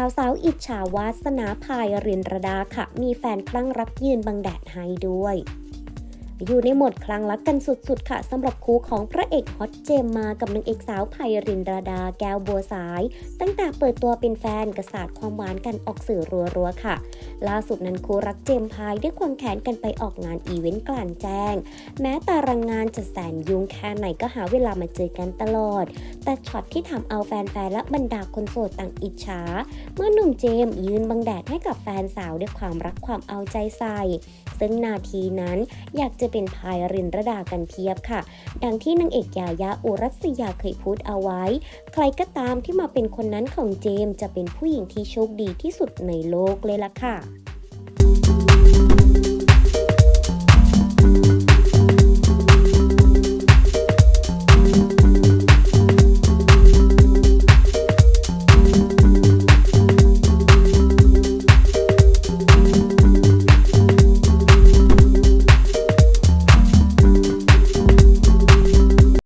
าวสาวอิจฉาวาสนาพายรินรดาค่ะ มีแฟนคลั่งรักยืนบังแดดให้ด้วย อยู่ในโหมดคลั่งรักกันสุดๆ ค่ะสำหรับคู่ของพระเอกฮอตเจมมากับนางเอกสาวไพรินราดาแก้วบัวสาย ตั้งแต่เปิดตัวเป็นแฟนกระสาดความหวานกันออกสื่อรัวๆค่ะ ล่าสุดนั้นคู่รักเจมพายได้ควงแขนกันไปออกงานอีเวนต์กลางแจ้ง แม้ตารางงานจะแสนยุ่งแค่ไหนก็หาเวลามาเจอกันตลอด แต่ช็อตที่ทำเอาแฟนๆและบรรดาคนโสดต่างอิจฉา เมื่อหนุ่มเจมยืนบังแดดให้กับแฟนสาวด้วยความรักความเอาใจใส่ ซึ่งนาทีนั้นอยากจะเป็นพายรินระดากันเพียบค่ะ ดังที่นางเอกยายาอุรัสยาเคยพูดเอาไว้ ใครก็ตามที่มาเป็นคนนั้นของเจมจะเป็นผู้หญิงที่โชคดีที่สุดในโลกเลยล่ะค่ะ